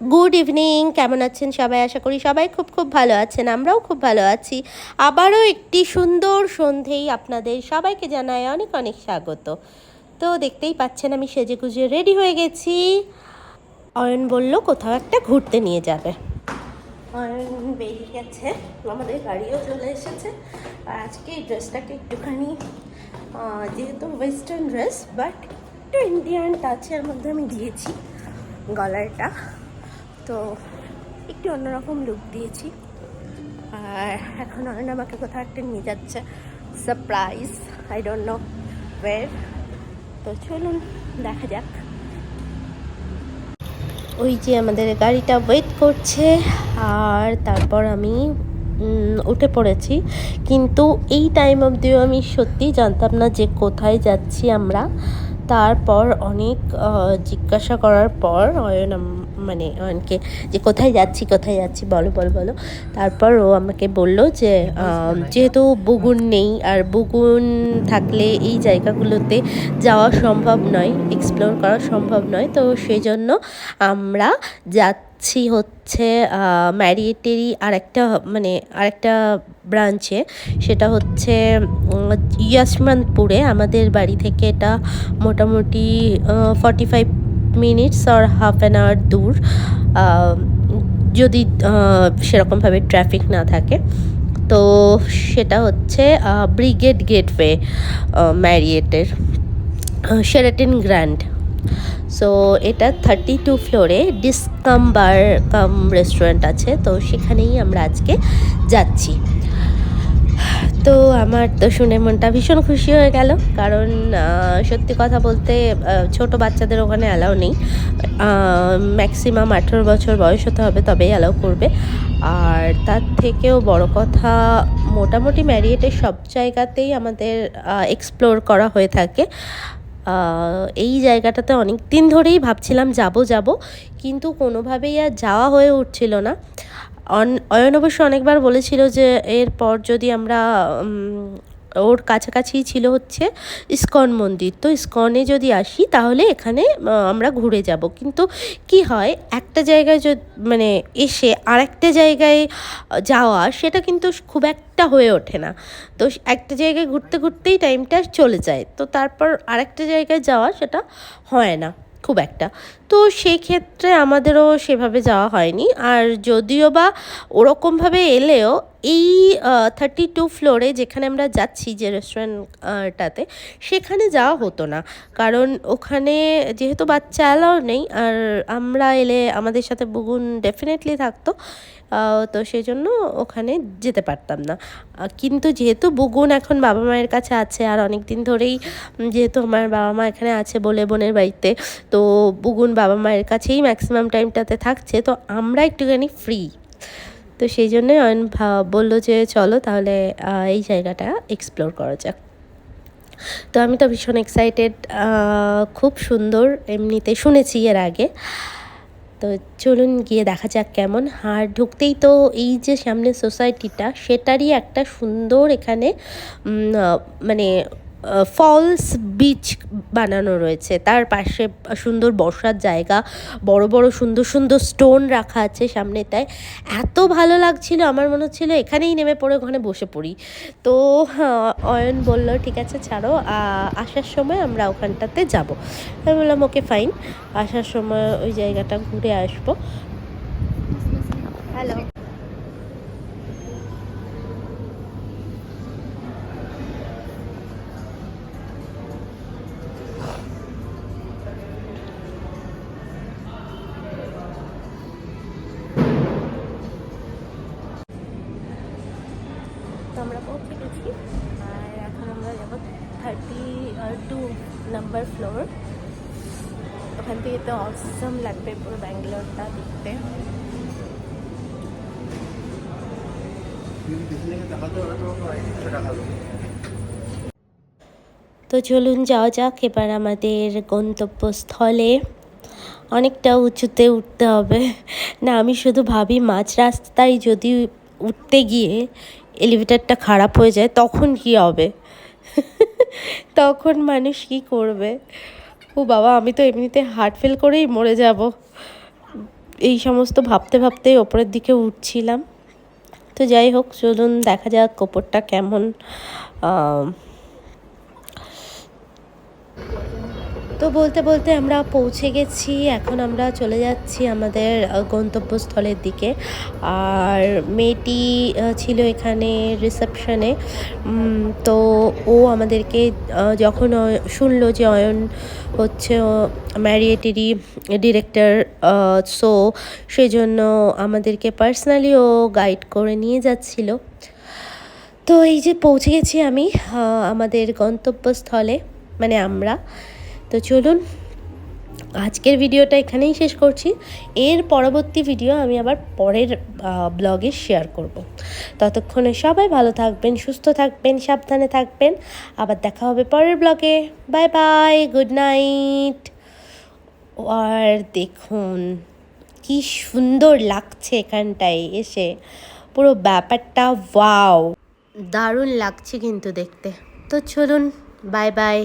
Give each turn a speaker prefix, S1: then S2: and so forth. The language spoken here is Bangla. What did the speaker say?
S1: গুড ইভিনিং কেমন আছেন সবাই? আশা করি সবাই খুব খুব ভালো আছেন, আমরাও খুব ভালো আছি। আবারও একটি সুন্দর সন্ধেই আপনাদের সবাইকে জানাই অনেক অনেক স্বাগত। তো দেখতেই পাচ্ছেন আমি সেজে গুজে রেডি হয়ে গেছি। অয়ন বলল কোথাও একটা ঘুরতে নিয়ে যাবে। অয়ন বেরিয়ে গেছে, আমাদের গাড়িও চলে এসেছে। আজকে এই ড্রেসটাকে একটুখানি যেহেতু ওয়েস্টার্ন ড্রেস বাট একটু ইন্ডিয়ান টাচের মধ্যে আমি দিয়েছি গলারটা তো একটু অন্যরকম লুক দিয়েছি। আর এখন অয়ন আমাকে কোথাও একটা নিয়ে যাচ্ছে। Surprise I don't know where তো চলুন, দেখা যাক। ওই যে আমাদের গাড়িটা ওয়েট করছে, আর তারপর আমি উঠে পড়েছি। কিন্তু এই টাইম অবধিও আমি সত্যিই জানতাম না যে কোথায় যাচ্ছি আমরা। তারপর অনেক জিজ্ঞাসা করার পর, অয়ন মানে অয়নকে যে কোথায় যাচ্ছি কোথায় যাচ্ছি, বলো বলো বলো। তারপর ও আমাকে বলল যে যেহেতু বুগুন নেই, আর বুগুন থাকলে এই জায়গাগুলোতে যাওয়া সম্ভব নয় এক্সপ্লোর করা সম্ভব নয়, তো সেই জন্য আমরা যাচ্ছি হচ্ছে ম্যারিয়েটেরই আরেকটা মানে আরেকটা ব্রাঞ্চে সেটা হচ্ছে ইয়াসমানপুরে আমাদের বাড়ি থেকে এটা মোটামুটি ফর্টি ফাইভ মিনিটস আর হাফ অ্যান আওয়ার দূর। যদি সেরকমভাবে ট্রাফিক না থাকে। তো সেটা হচ্ছে ব্রিগেড গেটওয়ে ম্যারিয়েটের শেরাটন গ্র্যান্ড সো এটা থার্টি টু ফ্লোরে ডিসকাম বার কাম রেস্টুরেন্ট আছে। তো সেখানেই আমরা আজকে যাচ্ছি। তো আমার তো শুনে মনটা ভীষণ খুশি হয়ে গেল। কারণ সত্যি কথা বলতে ছোট বাচ্চাদের ওখানে অ্যালাউ নেই। ম্যাক্সিমাম আঠেরো বছর বয়স হতে হবে, তবেই অ্যালাউ করবে। আর তার থেকেও বড় কথা, মোটামুটি ম্যারিয়েটের সব জায়গাতেই আমাদের এক্সপ্লোর করা হয়ে থাকে। এই জায়গাটাতে অনেক দিন ধরেই ভাবছিলাম যাব যাব, কিন্তু কোনোভাবেই আর যাওয়া হয়ে উঠছিল না। অন অয়ন অবশ্য অনেকবার বলেছিল যে এরপর যদি আমরা ওর কাছাকাছিই ছিল হচ্ছে ইস্কন মন্দির। তো ইস্কনে যদি আসি তাহলে এখানে আমরা ঘুরে যাব। কিন্তু কি হয়, একটা জায়গায় মানে এসে আরেকটা জায়গায় যাওয়া সেটা কিন্তু খুব একটা হয়ে ওঠে না। তো একটা জায়গায় ঘুরতে ঘুরতেই টাইমটা চলে যায়। তো তারপর আরেকটা জায়গায় যাওয়া সেটা হয় না, খুব একটা। তো সেই ক্ষেত্রে আমাদেরও সেভাবে যাওয়া হয়নি। আর যদিও বা ওরকমভাবে এলেও এই থার্টি টু ফ্লোরে যেখানে আমরা যাচ্ছি যে রেস্টুরেন্টটাতে সেখানে যাওয়া হতো না। কারণ ওখানে যেহেতু বাচ্চা অ্যালাও নেই, আর আমরা এলে আমাদের সাথে বুগুন ডেফিনেটলি থাকতো তো সেই জন্য ওখানে যেতে পারতাম না। কিন্তু যেহেতু বুগুন এখন বাবা মায়ের কাছে আছে, আর অনেক দিন ধরেই যেহেতু আমার বাবা মা এখানে আছে বলে বোনের বাড়িতে, তো বুগুন বাবা মায়ের কাছেই ম্যাক্সিমাম টাইমটাতে থাকছে, তো আমরা একটুখানি ফ্রি তো সেই জন্যে অয়ন বলল যে, চলো তাহলে এই জায়গাটা এক্সপ্লোর করা যাক। তো আমি তো ভীষণ এক্সাইটেড খুব সুন্দর এমনিতে শুনেছি এর আগে। তো চলুন গিয়ে দেখা যাক কেমন। আর ঢুকতেই তো এই যে সামনে সোসাইটিটা সেটারই একটা সুন্দর এখানে মানে ফলস বিচ বানানো রয়েছে। তার পাশে সুন্দর বসার জায়গা বড় বড় সুন্দর সুন্দর স্টোন রাখা আছে সামনেটায় এত ভালো লাগছিল আমার মনে হচ্ছিল এখানেই নেমে পড়ে ওখানে বসে পড়ি। তো আহ, অয়ন বলল ঠিক আছে ছাড়ো আসার সময় আমরা ওখানটাতে যাব। আমি বললাম ওকে ফাইন আসার সময় ওই জায়গাটা ঘুরে আসব। হ্যালো তো আমরা পৌঁছে গেছি। আর এখন আমরা যাব থার্টি টু নাম্বার ফ্লোর ওখান থেকে তো অসম লাগবে পুরো ব্যাঙ্গালোরটা দেখতে। তো চলুন যাওয়া যাক এবার আমাদের গন্তব্যস্থলে। অনেকটা উঁচুতে উঠতে হবে। না আমি শুধু ভাবি মাঝ রাস্তায় যদি উঠতে গিয়ে এলিভেটারটা খারাপ হয়ে যায়, তখন কি হবে? তখন মানুষ কি করবে? ও বাবা, আমি তো এমনিতে হার্ট ফেল করেই মরে যাব। এই সমস্ত ভাবতে ভাবতেই ওপরের দিকে উঠছিলাম। তো যাই হোক, চলুন দেখা যাক কোপরটা কেমন তো বলতে বলতে আমরা পৌঁছে গেছি, এখন আমরা চলে যাচ্ছি আমাদের গন্তব্যস্থলের দিকে। আর মেয়েটি ছিল এখানে রিসেপশনে তো ও আমাদেরকে যখন শুনলো যে অয়ন হচ্ছে ম্যারিয়েটেরই ডিরেক্টর সো সেজন্য আমাদেরকে পার্সোনালি ও গাইড করে নিয়ে যাচ্ছিল। তো এই যে পৌঁছে গেছি আমি আমাদের গন্তব্যস্থলে মানে আমরা। তো চলুন, আজকের ভিডিওটা এখানেই শেষ করছি। এর পরবর্তী ভিডিও আমি আবার পরের ব্লগে শেয়ার করব। ততক্ষণে সবাই ভালো থাকবেন, সুস্থ থাকবেন, সাবধানে থাকবেন। আবার দেখা হবে পরের ব্লগে বাই বাই গুড নাইট আর দেখুন, কি সুন্দর লাগছে এখানটায় এসে। পুরো ব্যাপারটা ওয়াও দারুণ লাগছে কিন্তু দেখতে। তো চলুন বাই বাই